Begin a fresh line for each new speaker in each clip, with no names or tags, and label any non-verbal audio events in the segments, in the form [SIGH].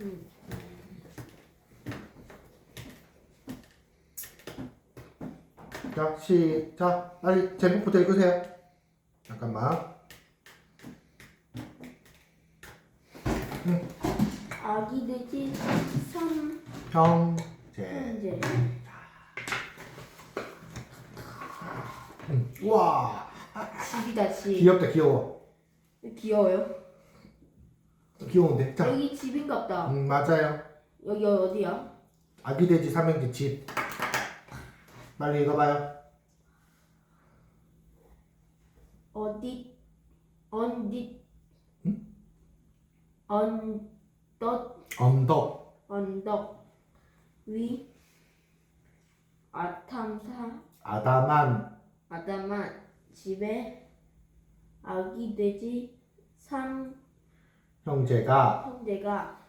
음.
자, 시작. 빨리 제목부터 읽으세요. 잠깐만.
아기 돼지 삼
형제.
형제
응. 우와.
집이다 집
귀엽다, 귀여워.
귀여워요?
귀여운데. 자,
여기 집인갑다
음, 맞아요.
여기 어디야?
아기 돼지 삼형제 집. 빨리 읽어봐요.
어디 언디 언덕
언덕.
언덕 위 아탐사
아담한
아담한 집에 아기 돼지 삼
형제가
형제가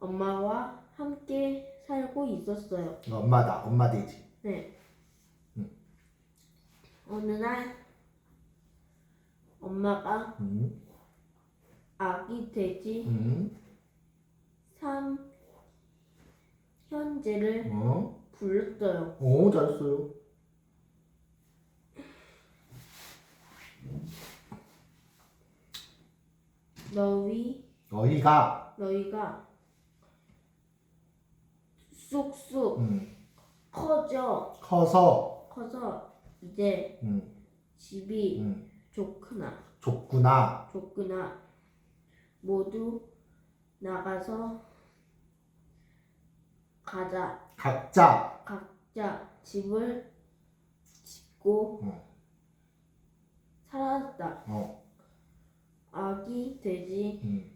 엄마와 함께 살고 있었어요.
엄마다. 엄마 돼지.
네.
음.
어느 날 엄마가
음,
아기 돼지
음,
삼 현재를
어,
불렀어요.
오, 잘했어요.
너희
너희가,
너희가 쑥쑥
음,
커져.
커서,
커서 이제
음,
집이
음,
좋구나.
좋구나.
좋구나. 모두 나가서 가자.
각자,
각자 집을 짓고
어.
살았다.
어,
아기 돼지
음,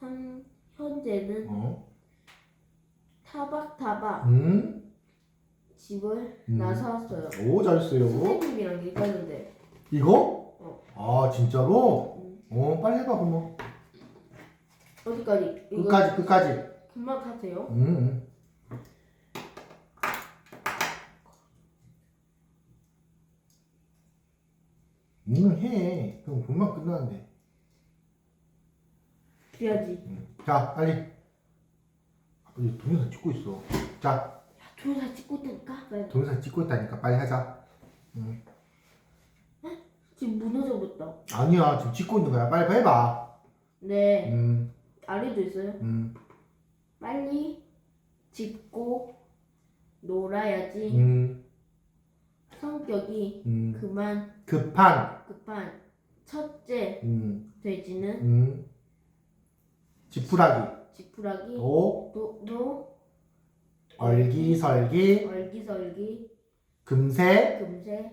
삼 현재는
어,
타박타박
음,
집을
음.
나섰어요
오, 잘했어요.
선생님이랑 얘기했는데
이거?
어.
아, 진짜로?
음.
어, 빨리 해봐, 그럼.
어디까지 이거
끝까지, 끝까지.
금방 하세요
음, 음. 음, 해. 그럼 금방 끝나는데.
그래야지
음. 자, 빨리. 이거 동영상 찍고 있어. 자,
조사 찍고 있다니까 빨리.
동영상 찍고 있다니까 빨리 하자. 음.
지금 무너져 버렸다
아니야, 지금 찍고 있는 거야. 빨리 해봐.
네
음,
아래도 있어요
음,
빨리 짚고 놀아야지
음,
성격이
음.
그만
급한,
급한. 첫째
음,
돼지는?
음. 지푸라기,
지푸라기.
도,
도, 도.
얼기설기,
얼기설기.
금세,
금세.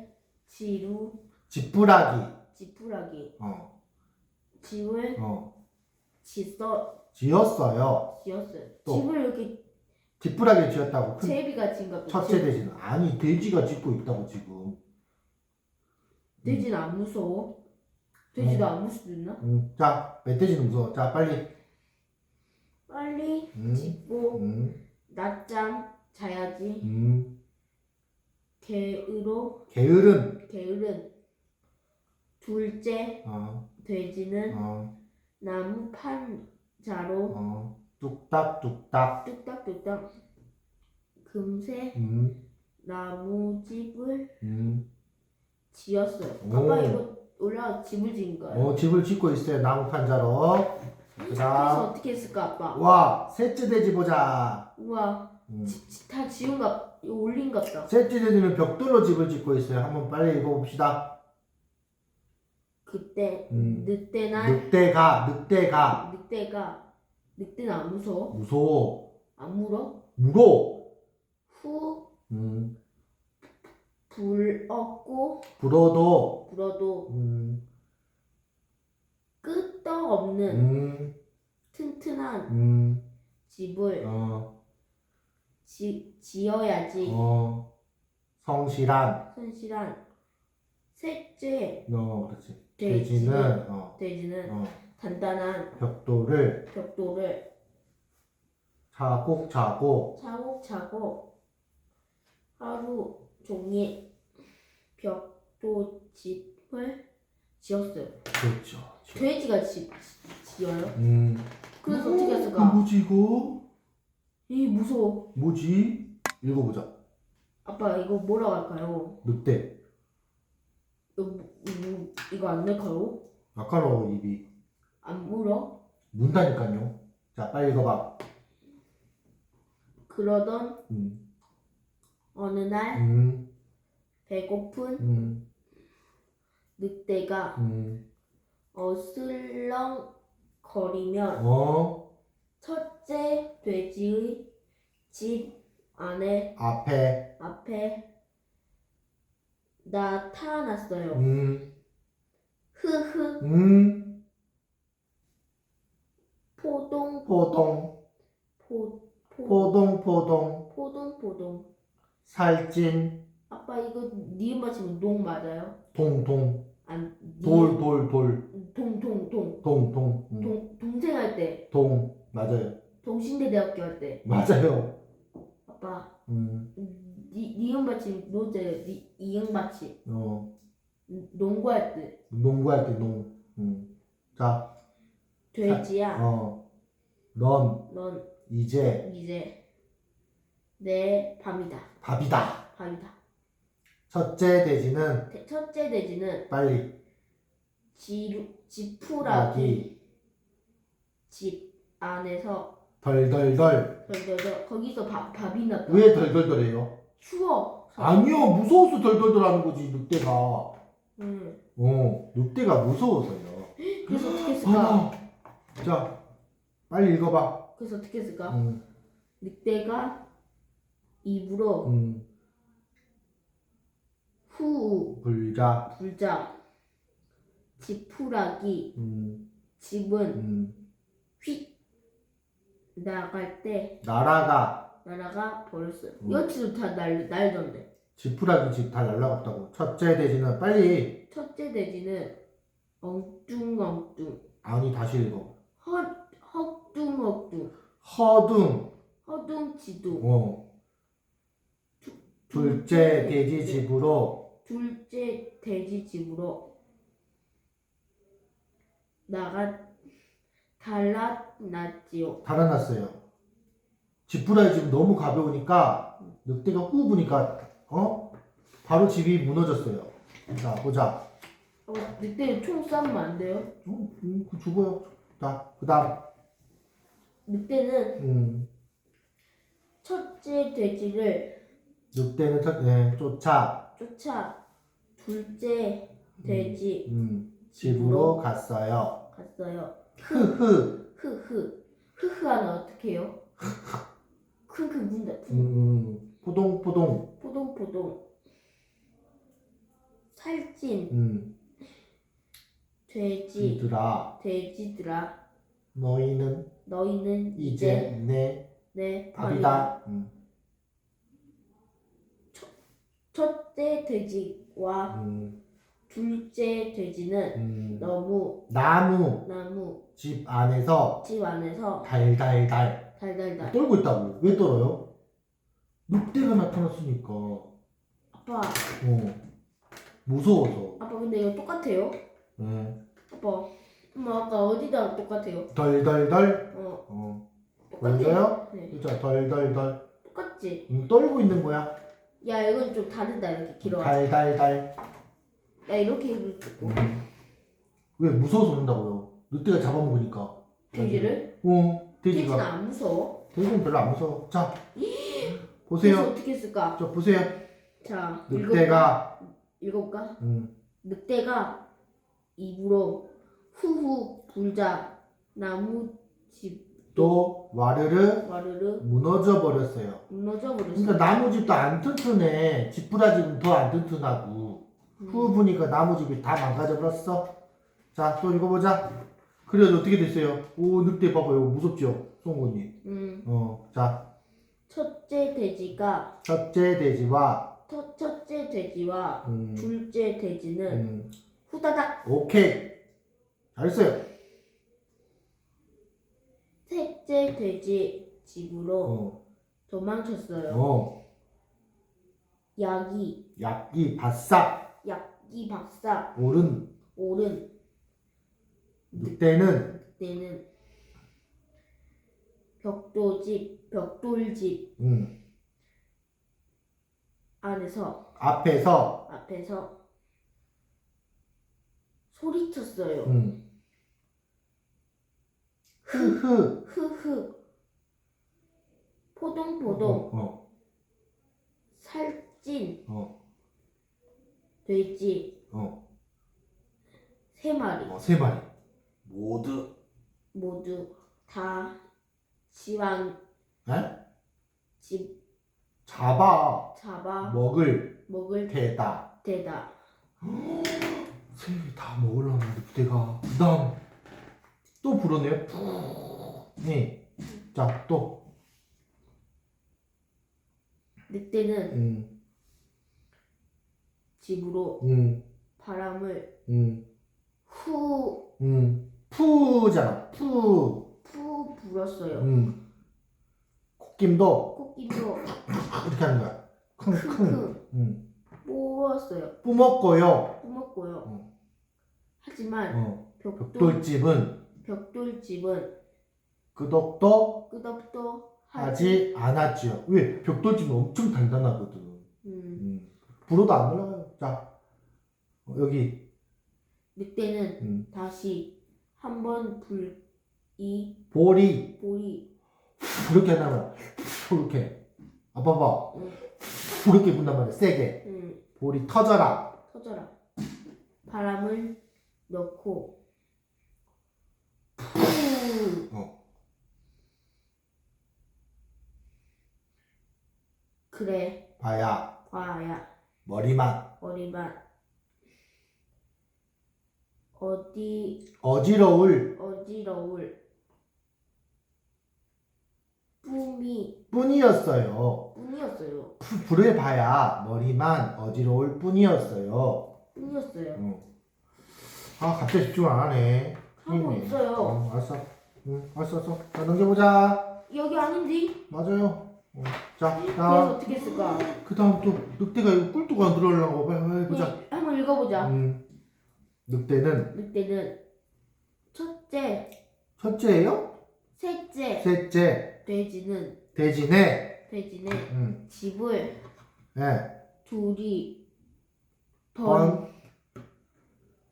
지루.
지푸라기.
지푸라기.
어,
집을
어.
짓어
지었어요.
지었어요.
또.
집을 이렇게
지푸라기 지었다고? 큰
제비가 진가 봐
첫째 돼지는. 아니 돼지가 짓고 있다고 지금.
돼지는 안 무서워 돼지도 안 무서울 수 있나?
음, 자 멧돼지는 무서워. 자 빨리.
빨리
음,
짓고
음,
낮잠 자야지
음.
게으로
게으른.
게으른 둘째
어,
돼지는
어,
나무 판자로
어. 뚝딱 뚝딱.
뚝딱뚝딱 금세
음,
나무집을
음.
지었어요.
오.
아빠 이거 올라가 집을 지은 거예요.
어 집을 짓고 있어요 나무 판 자로.
그래서
그다음
어떻게 했을까 아빠?
와 셋째 돼지 보자.
우와
음.
지- 지- 다 지은가 이거 올린갑다.
셋째 돼지는 벽돌로 집을 짓고 있어요. 한번 빨리 읽어봅시다.
그때
음.
늑대나
늑대가 늑대가
늑대가 늑대는 안 무서워?
무서워
안 물어?
물어
후
음,
불었고
불어도
불어도
음,
끄떡없는
음,
튼튼한
음,
집을
어,
지, 지어야지
어, 성실한
손실한 셋째
어, 그렇지.
돼지는
돼지는 어,
돼지는
어,
단단한
벽돌을
벽돌을
차곡차곡
차곡차곡 하루 종일 벽돌집을 지었어요.
그렇죠
돼지가 집 지어요?
음,
그래서
어,
어떻게
그
했을까?
뭐지 이거?
이 무서워.
뭐지? 읽어보자.
아빠 이거 뭐라고 할까요?
늑대.
이거, 뭐- 이거, 이거 안 될까요?
아까로 입이
안 물어?
문다니까요. 자 빨리 읽어봐.
그러던
음,
어느 날
음,
배고픈
음,
늑대가
음.
어슬렁거리며
어?
첫째 돼지의 집 안에
앞에.
앞에 나타났어요.
음,
흐흐.
음,
포동.
포동,
포, 포,
포동, 포동,
포동 포동
살찐,
아빠 이거 니은 받치면 농 맞아요?
동 동,
안
돌, 돌, 돌,
동동동.
동 동, 음,
동 동생 할 때.
동. 맞아요.
동신대대학교 할 때.
맞아요.
아빠
음,
니 니은 받침 노제 니 이응 받침.
어,
농구할 때.
농구할 때 농. 음. 자,
돼지야?
어, 넌
넌
이제.
이제. 내 밤이다
밥이다.
밤이다
첫째 돼지는
대- 첫째 돼지는
빨리
지루 지푸라기 집 안에서
덜덜덜.
덜덜덜 거기서 밥 밥이 났다
왜 덜덜덜해요?
추워
아니요, 무서워서 덜덜덜 하는 거지 늑대가.
응
어, 늑대가 무서워서요. [GASPS]
그래서 어떻게 했을까
아, 자, 빨리 읽어봐.
그래서 어떻게 했을까
음,
늑대가 입으로
음,
후
불자.
불자 지푸라기
음,
집은
음,
휙 나갈 때
나라가
나라가 버렸어요.
음.
여치도 다 날, 날던데.
지푸라기 집 다 날라갔다고. 첫째 돼지는 빨리
첫째 돼지는 엉뚱엉뚱
아니 다시 읽어.
허, 헉뚱헉뚱
허둥.
허둥지둥
어. 둘째 돼지 집으로
둘째 돼지 집으로 나가 달아났지요.
달아났어요. 지푸라기 집 너무 가벼우니까 늑대가 후 부니까 어 바로 집이 무너졌어요. 자 보자.
어, 늑대 총 쏴면 안 돼요?
어, 음, 그 죽어요. 자 그다음
늑대는
음,
첫째 돼지를
늑대는 첫, 네, 쫓아
쫓아 둘째 돼지
음, 집으로 갔어요.
갔어요.
흐흐.
흐흐 흐흐 하면 어떡해요? 크크 문다
음, 음, 포동포동.
포동포동 살찐
음,
돼지
이들아
돼지들아
너희는
너희는 이제
내
내 밥이다.
밥이다. 음,
첫째 돼지와
음,
둘째 돼지는
음.
너무
나무
나무
집 안에서
집 안에서
달달달
달달달
떨고 있다고. 왜 떨어요? 늑대가 나타났으니까. 어,
아빠
무서워서.
아빠 근데 이거 똑같아요?
네.
아빠 엄마 아까 어디다 똑같아요?
덜덜덜.
어
어.
똑같아요.
보여줘요?
네
그죠? 덜덜덜.
똑같지?
음, 떨고 있는 거야.
야 이건 좀 다르다 이렇게 길어
달 달 달.
야 이렇게 입을 수 있고
음. 왜 무서워서 그런다고요? 늑대가 잡아먹으니까.
돼지를?
어,
돼지는
돼지가.
안 무서워
돼지는 별로 안 무서워. 자,
그래서
보세요.
어떻게 했을까?
저 보세요.
자
늑대가
읽어볼까? 읽어볼까?
음,
늑대가 입으로 후후 불자 나무 집
또 와르르
와르르
무너져 버렸어요.
무너져 버렸어
그러니까 나무집도 안 튼튼해. 집부라집은 더 안 튼튼하고.
음.
후 부니까 나무집이 다 망가져 버렸어. 자, 또 읽어보자. 그래도 어떻게 됐어요? 오, 늑대 봐봐요. 무섭죠? 송곳니.
음,
어, 자,
첫째 돼지가
첫째 돼지와,
첫, 첫째 돼지와
음,
둘째 돼지는
음,
후다닥
오케이. 잘했어요.
셋째 돼지 집으로
어,
도망쳤어요.
어,
약이.
약이 바싹.
약이 박사
오른.
오른.
늑대는?
늑대는 벽돌집 벽돌집
음.
안에서
앞에서?
앞에서 소리쳤어요.
음. 흐흐.
흐흐. 포동포동.
어,
살찐.
어,
돼지.
어,
세 마리.
어, 세 마리. 모두.
모두. 다 집안.
에?
집.
잡아.
잡아.
먹을.
먹을.
테다.
때다.
새끼 다 먹으려면 늑대가. 그 다음 또 불어내요 네 자 또
늑대는
음,
집으로
음,
바람을
음,
후,
음. 푸잖아
푸후 불었어요.
음. 콧김도
코끼리로
이렇게 하는 거야
크크
음.
뽑았어요.
뿌먹고요
뽑았고요.
어.
하지만
어.
벽돌,
벽돌집은
벽돌집은
끄덕도
끄덕도
하지 않았지요. 왜? 벽돌집은 엄청 단단하거든.
음,
음. 불어도 안 올라가요. 자 어, 여기.
늑대는
음.
다시 한 번 불이
볼이
볼이
이렇게 하나만 이렇게. 아 봐봐.
응.
이렇게 분단 말이야. 세게.
음,
볼이 터져라.
터져라. 바람을 넣고 푸
어.
그래.
봐야.
봐야.
머리만.
머리만. 어디?
어지러울.
어지러울. 뿜이.
뿐이었어요.
뿐이었어요.
푸- 불을 봐야 머리만 어지러울 뿐이었어요.
뿐이었어요.
응. 아 갑자기 집중 안 하네.
하고
큰일이네.
있어요.
어, 알았어 응 알았어 알았어. 자 넘겨보자.
여기 아닌데?
맞아요. 어, 자
그래서 어떻게 했을까?
그 다음 또 늑대가 이거 안 들어오려고 빨리 해보자.
네, 한번 읽어보자.
음, 늑대는?
늑대는 첫째,
첫째예요?
셋째
셋째.
돼지는
돼지네.
돼지는
음,
집을
네.
둘이
번.
번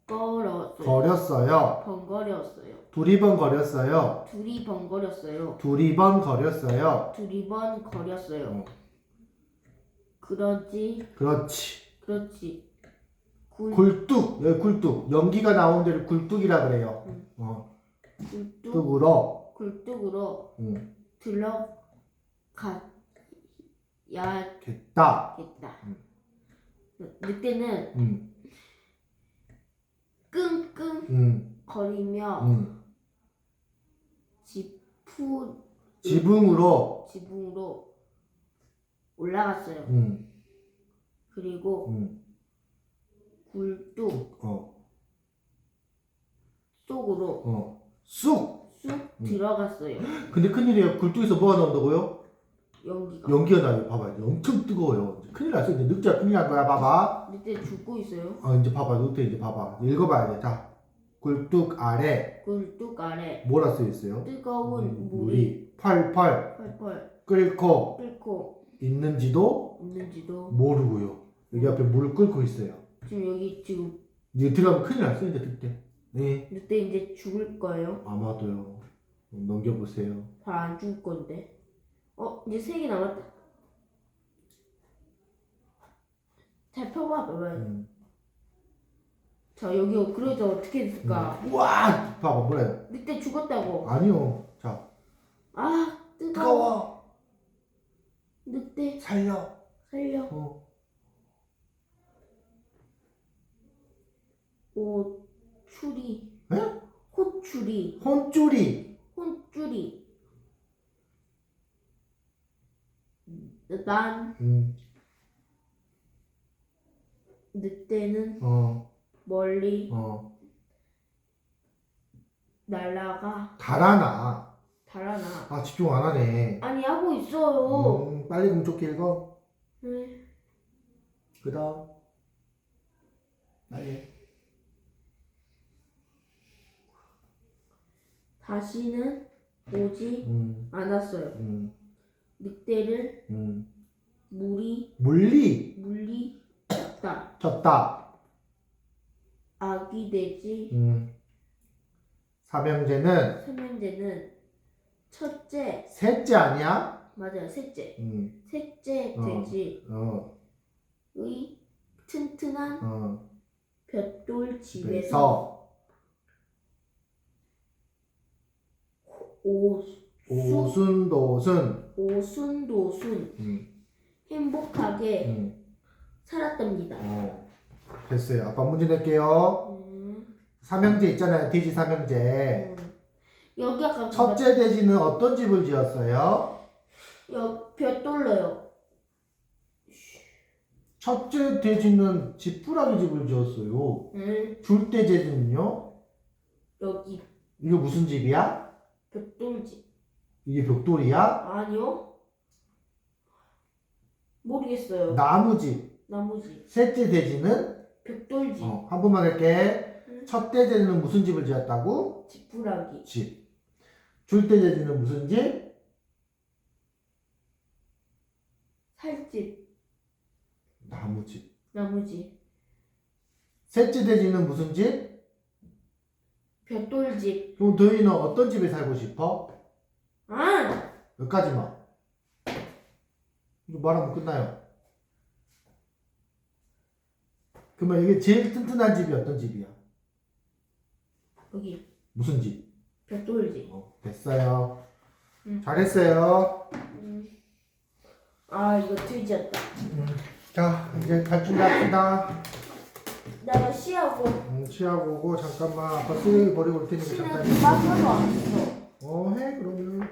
거렸어요.
거렸어요
번거렸어요.
두리번 거렸어요
둘이 번거렸어요.
두리번 거렸어요
둘이 번거렸어요.
어.
그러지,
그렇지
그렇지. 굴,
굴뚝 여기 굴뚝 연기가 나온 데를 굴뚝이라 그래요
음.
어,
굴뚝,
뚝으로
굴뚝으로
음,
들어가야겠다.
됐다 음.
늑대는
음,
끙끙
음,
거리며
음.
지푸
지붕으로
지붕으로 올라갔어요.
음,
그리고
음,
굴뚝
어,
속으로
어,
쑥쑥
음.
들어갔어요. [GASPS]
근데 큰일이에요 굴뚝에서 뭐가 나온다고요?
연기가.
연기가 나요. 봐봐. 이제 엄청 뜨거워요. 큰일 났어. 이제 늑대가 큰일 난 거야. 봐봐.
늑대 죽고 있어요.
어, 이제 봐봐. 늑대 이제 봐봐. 읽어봐야 돼. 자. 굴뚝 아래
굴뚝 아래
뭐라 써 있어요?
뜨거운
음,
물이
펄펄
펄펄
끓고
끓고
있는지도
있는지도
모르고요. 여기 앞에 물을 끓고 있어요.
지금 여기 지금
이제 들어가면 큰일 났어. 이제 늑대. 네.
늑대 이제 죽을 거예요.
아마도요. 넘겨보세요.
잘 안 죽을 건데. 어 이제 세 개 남았다. 잘 펴봐 봐봐.
음.
자 여기 그래서 어떻게 됐을까?
음. 우와! 봐봐. 뭐래요?
늑대 죽었다고.
아니요. 자.
아 뜨거워.
뜨거워.
늑대
살려.
살려.
어.
오 추리.
에?
호추리.
혼줄이.
혼줄이. 난
음.
늑대는
어.
멀리
어.
날아가
달아나.
달아나.
아 집중 안 하네.
아니 하고 있어요.
음, 빨리 좋게 읽어.
네.
그 다음. 빨리.
다시는 오지
음,
않았어요.
음,
늑대를
음.
물이
물리
물리 쳤다.
쳤다.
아기 돼지
음. 삼형제는
삼형제는 첫째
셋째 아니야?
맞아요 셋째
음,
셋째
어.
돼지의
어,
튼튼한
어.
벽돌 집에서 오
오순도순.
오순도순
음,
행복하게
음.
살았답니다.
어. 됐어요. 아빠 문제 낼게요.
음,
삼형제 있잖아요. 돼지 삼형제.
음. 여기 아까
첫째 돼지는 어떤 집을 지었어요?
여 벽돌로요.
첫째 돼지는 지푸라기 집을 지었어요.
음,
둘째 돼지는요?
여기
이거 무슨 집이야?
벽돌집
이게 벽돌이야?
아니요? 모르겠어요.
나무집.
나무집
셋째 돼지는
벽돌집
어, 한 번만 할게.
음.
첫째 돼지는 무슨 집을 지었다고?
지푸라기
집. 둘째 돼지는 무슨 집?
살집
나무집.
나무집
셋째 돼지는 무슨 집?
벽돌집
그럼 도희는 어떤 집에 살고 싶어?
아
여기까지만. 이거 말하면 끝나요. 그러면 이게 제일 튼튼한 집이 어떤 집이야?
여기
무슨 집?
벽돌집
어, 됐어요.
음.
잘했어요.
음. 아 이거
음. 자, 이제 갈 준비합시다.
내가 시하고
음, 취하고 오고 잠깐만 아빠 쓰레기 버리고 올 테니까
치는
잠깐.
마스크도 안 써.
어, 해 그러면.